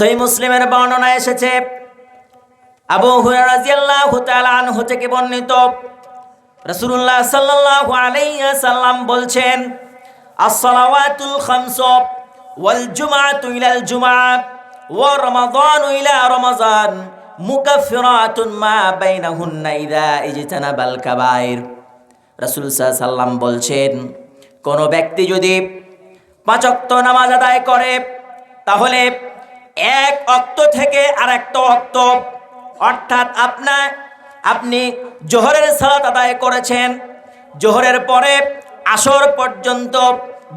সই মুসলিমের বর্ণনা এসেছে। আবু হুরাজিয়াল্লাহু তাআলা আনহু থেকে বর্ণিত। রাসূলুল্লাহ সাল্লাল্লাহু সাল্লাম বলছেন, আসসালাওয়াতুল খামস ওয়াল জুমআতু ইলাল জুমআ ওয়া রমাদান রমাজান মুকাফফিরাতুন মা বাইনাহুন্না ইযা ইজতানাবাল কাবায়ির রাসূল সাল্লাম বলছেন, কোন ব্যক্তি যদি পাঁচ নামাজ আদায় করে, তাহলে এক অক্ত থেকে আর একটা অক্ত। অর্থাৎ আপনার আপনি জোহরের সালাত আদায় করেছেন। জোহরের পরে আসর পর্যন্ত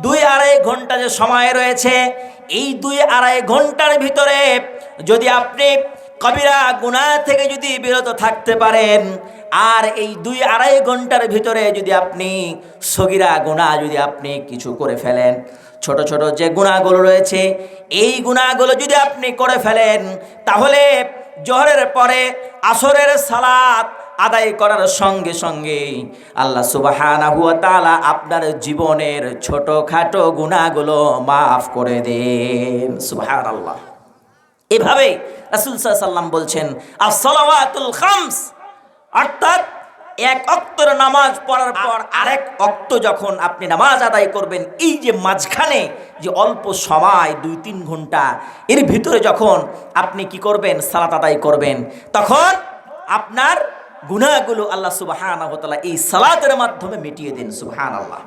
দুই আড়াই ঘণ্টা যে সময় রয়েছে, এই দুই আড়াই ঘণ্টার ভিতরে যদি আপনি কবিরা গুনাহ থেকে যদি বিরত থাকতে পারেন, আর এই দুই আড়াই ঘণ্টার ভিতরে যদি আপনি সগিরা গুণা যদি আপনি কিছু করে ফেলেন। ছোট ছোট যে গুণাগুলো রয়েছে এই গুণাগুলো যদি আপনি করে ফেলেন, তাহলে জহরের পরে আসরের সালাত আদায় করার সঙ্গে সঙ্গে আল্লাহ সুবাহানা আপনার জীবনের ছোটখাটো গুণাগুলো মাফ করে দেন। সুবাহান আল্লাহ এভাবে রাসুল সাল্লাম বলছেন, আসসালাওয়াতুল খামস অর্থাৎ এক অক্তর নামাজ পড়ার পর আরেক অক্ত যখন আপনি নামাজ আদায় করবেন এই যে মাঝখানে যে অল্প সময় দুই তিন ঘণ্টা এর ভিতরে যখন আপনি কি করবেন? সালাত আদায় করবেন। তখন আপনার গুনাহগুলো আল্লাহ সুবাহান এই সালাতের মাধ্যমে মিটিয়ে দিন সুবাহান আল্লাহ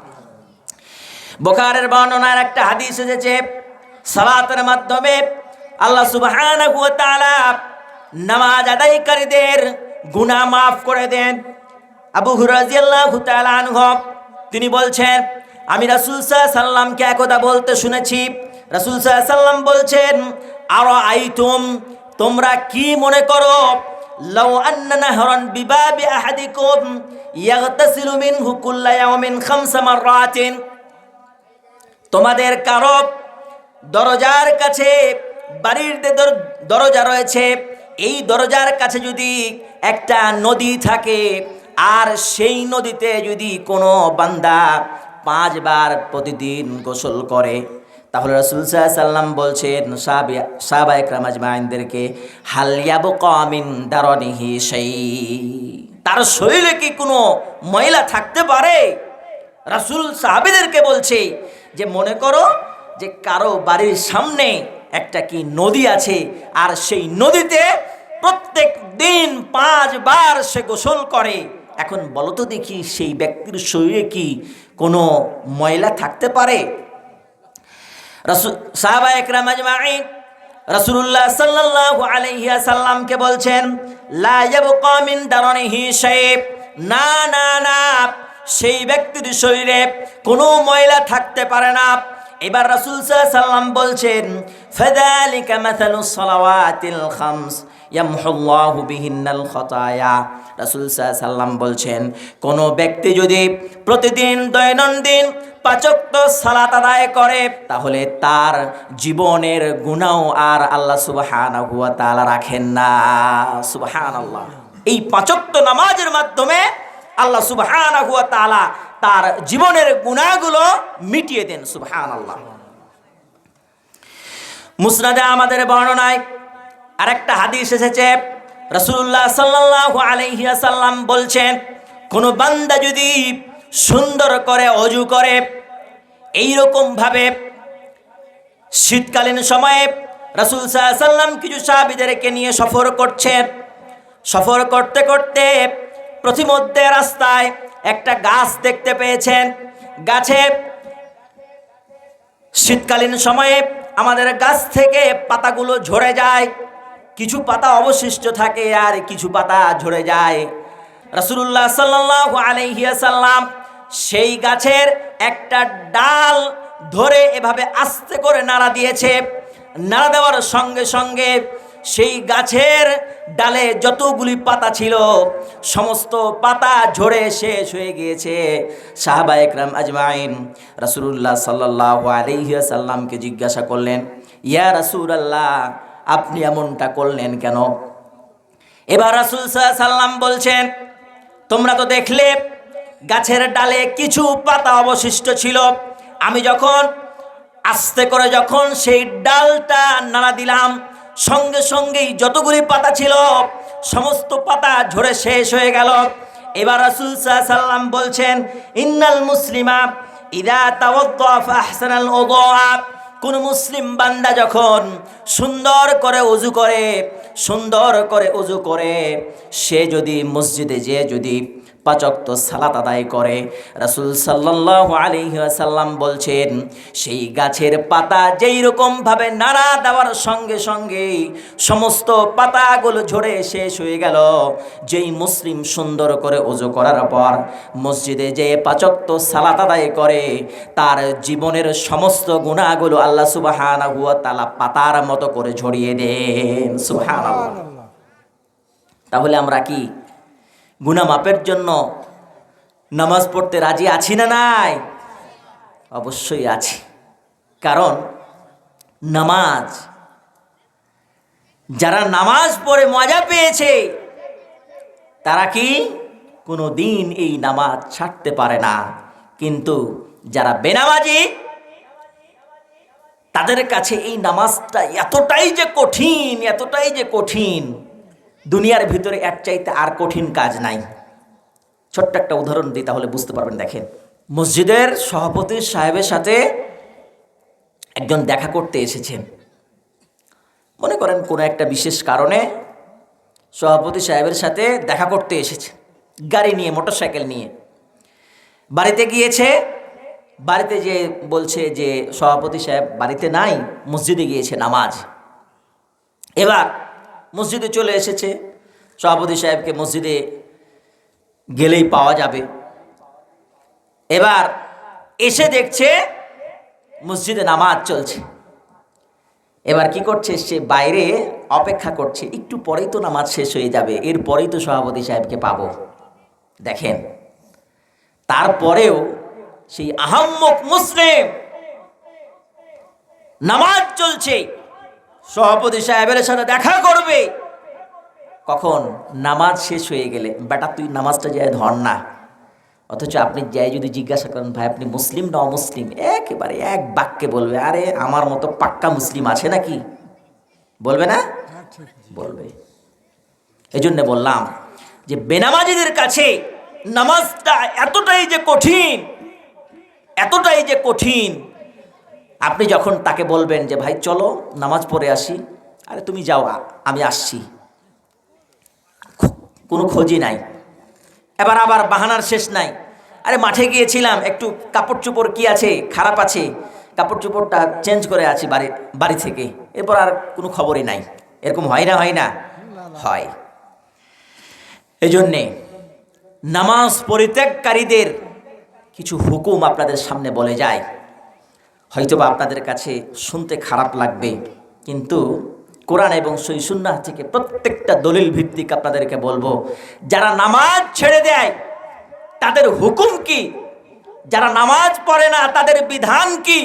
বোকারের বর্ণনার একটা হাদিস এসেছে সালাতের মাধ্যমে আল্লাহ সুবহানাহু ওয়া নামাজ আদায়কারীদের গুনাহ মাফ করে দেন। আবু হুরায়রা রাদিয়াল্লাহু তিনি বলছেন, আমি রাসূল সাল্লামকে একদা বলতে শুনেছি। রাসূল সাল্লাম বলছেন আর আইতুম তোমরা কি মনে করো, লাউ আন্না নাহরান বিবাবি আহাদিকুম ইয়াগতাসিলু মিনহু কুল্লা ইয়াওমিন খামসা মাররাতিন। তোমাদের কারও দরজার কাছে বাড়ির দরজা রয়েছে, এই দরজার কাছে যদি একটা নদী থাকে আর সেই নদীতে যদি কোনো বান্দা পাঁচবার প্রতিদিন গোসল করে, তাহলে রসুল সাল্লাম বলছেন, সাহবা একরাম আজমাইনদেরকে হালিয়াবু কমিন দারনিহি সেই তার শরীরে কি কোনো ময়লা থাকতে পারে? রাসুল সাহাবিদেরকে বলছে যে, মনে করো যে কারও বাড়ির সামনে একটা কি নদী আছে, আর সেই নদীতে প্রত্যেক দিন পাঁচবার সে গোসল করে। এখন বলো তো দেখি সেই ব্যক্তির শরীরে কি কোনো ময়লা থাকতে পারে? রাসূল সাহাবা একরাম আজমাইন রাসূলুল্লাহ সাল্লাল্লাহু আলাইহি সাল্লামকে বলছেন দারনিহি না না না, সেই ব্যক্তির শরীরে কোনো ময়লা থাকতে পারে না। এবার রাসূল সাল্লাম বলছেন ফাযালিকা মাথালুস সালাওয়াতিল খামস। ইয়ামহুল্লাহু বিহিন্নাল খতায়া। রাসূল সাল্লাম বলছেন, কোন ব্যক্তি যদি প্রতিদিন দৈনন্দিন পাচক্ত সালাত আদায় করে, তাহলে তার জীবনের গুণাও আর আল্লাহ সুবহানাহু ওয়া তাআলা রাখেন না। সুবহানাল্লাহ। এই পাচক্ত নামাজের মাধ্যমে আল্লাহ সুবহানাহু ওয়া তাআলা তার জীবনের গুণাগুলো মিটিয়ে দেন, সুবহানাল্লাহ। মুসনাদে আমাদের বর্ণনায় আরেকটা হাদিস এসেছে, রাসূলুল্লাহ সাল্লাল্লাহু আলাইহি সাল্লাম বলছেন, কোন বান্দা যদি সুন্দর করে অজু করে এই ভাবে শীতকালীন সময়ে রাসূল সাল্লাম কিছু সাহাবীদেরকে নিয়ে সফর করছেন সফর করতে করতে প্রতিমধ্যে রাস্তায় একটা গাছ দেখতে পেয়েছেন। গাছে শীতকালীন সময়ে আমাদের গাছ থেকে পাতাগুলো ঝরে যায়। কিছু পাতা অবশিষ্ট থাকে আর কিছু পাতা ঝরে যায়। আলাইহি সাল্লাম সেই গাছের একটা ডাল ধরে এভাবে আস্তে করে নাড়া দিয়েছে। নাড়া দেওয়ার সঙ্গে সঙ্গে সেই গাছের ডালে যতগুলি পাতা ছিল, সমস্ত পাতা ঝরে শেষ হয়ে গিয়েছে। সাহাবা একরাম আজমাইন রাসূলুল্লাহ সাল্লাল্লাহু আলাইহি সাল্লামকে জিজ্ঞাসা করলেন, ইয়া রাসূলুল্লাহ আপনি এমনটা করলেন কেন? এবার রাসূল সাল্লাম বলছেন, তোমরা তো দেখলে, গাছের ডালে কিছু পাতা অবশিষ্ট ছিল। আমি যখন আস্তে করে যখন সেই ডালটা নাড়া দিলাম, সঙ্গে সঙ্গেই যতগুলি পাতা ছিল, সমস্ত পাতা ঝরে শেষ হয়ে গেল। এবার রাসূল সাল্লাম বলছেন, ইন্নাল মুসলিমা ইদা তাওয়াদ্দা ফাহসানাল উযুআ কোন মুসলিম বান্দা যখন সুন্দর করে উজু করে, সুন্দর করে উজু করে, সে যদি মসজিদে যেয়ে যদি পাচক্ত সালাত আদায় করে। রাসুল সাল্লাহ আলিহাসাল্লাম বলছেন, সেই গাছের পাতা যেই রকমভাবে নাড়া দেওয়ার সঙ্গে সঙ্গে সমস্ত পাতাগুলো ঝরে শেষ হয়ে গেল। যেই মুসলিম সুন্দর করে অজু করার পর মসজিদে যে পাচক্ত সালাত আদায় করে, তার জীবনের সমস্ত গুণাগুলো আল্লাহ সুবাহান তালা পাতার মতো করে ঝরিয়ে দেন। সুবাহান তাহলে আমরা কি গুনা মাপের জন্য নামাজ পড়তে রাজি আছি না নাই? অবশ্যই আছি। কারণ নামাজ, যারা নামাজ পড়ে মজা পেয়েছে, তারা কি কোনো দিন এই নামাজ ছাড়তে পারে না। কিন্তু যারা বেনামাজি, তাদের কাছে এই নামাজটা এতটাই যে কঠিন, এতটাই যে কঠিন দুনিয়ার ভিতরে এক চাইতে আর কঠিন কাজ নাই। ছোট্ট একটা উদাহরণ দিই, তাহলে বুঝতে পারবেন, দেখেন। মসজিদের সভাপতি সাহেবের সাথে একজন দেখা করতে এসেছেন। মনে করেন কোনো একটা বিশেষ কারণে সভাপতি সাহেবের সাথে দেখা করতে এসেছে গাড়ি নিয়ে, মোটরসাইকেল নিয়ে। বাড়িতে গিয়েছে, বাড়িতে যে বলছে যে সভাপতি সাহেব বাড়িতে নাই, মসজিদে গিয়েছে, নামাজ। এবার মসজিদে চলে এসেছে। সভাপতি সাহেবকে মসজিদে গেলেই পাওয়া যাবে। এবার এসে দেখছে মসজিদে নামাজ চলছে। এবার কি করছে? সে বাইরে অপেক্ষা করছে। একটু পরেই তো নামাজ শেষ হয়ে যাবে। এরপরেই তো সভাপতি সাহেবকে পাবো। দেখেন, তারপরেও সেই আহাম্মক মুসলিম নামাজ চলছে। সভাপতি সাহেবের সাথে দেখা করবে। কখন? নামাজ শেষ হয়ে গেলে। বেটা, তুই নামাজটা যায় ধর না। অথচ আপনি যাই যদি জিজ্ঞাসা করেন, ভাই, আপনি মুসলিম না অমুসলিম? একেবারে এক বাক্যে বলবে, আরে, আমার মতো পাক্কা মুসলিম আছে নাকি? বলবে না? বলবে। এই জন্য বললাম যে, বেনামাজিদের কাছে নামাজটা এতটাই যে কঠিন, এতটাই যে কঠিন আপনি যখন তাকে বলবেন যে, ভাই, চলো, নামাজ পড়ে আসি। আরে, তুমি যাও আমি আসছি। কোনো খোঁজই নাই। এবার আবার বাহানার শেষ নাই। আরে, মাঠে গিয়েছিলাম, একটু কাপড় চোপড় কি আছে? খারাপ আছে? কাপড় চোপড়টা চেঞ্জ করে আছি বাড়ি বাড়ি থেকে। এরপর আর কোনো খবরই নাই। এরকম হয় না হয় না? হয়। এই জন্যে নামাজ পরিত্যাগকারীদের কিছু হুকুম আপনাদের সামনে বলে যায় হয়তোবা আপনাদের কাছে শুনতে খারাপ লাগবে, কিন্তু কোরআন এবং সই সুন্না থেকে প্রত্যেকটা দলিল ভিত্তিক আপনাদেরকে বলব, যারা নামাজ ছেড়ে দেয়, তাদের হুকুম কি? যারা নামাজ পড়ে না, তাদের বিধান কি?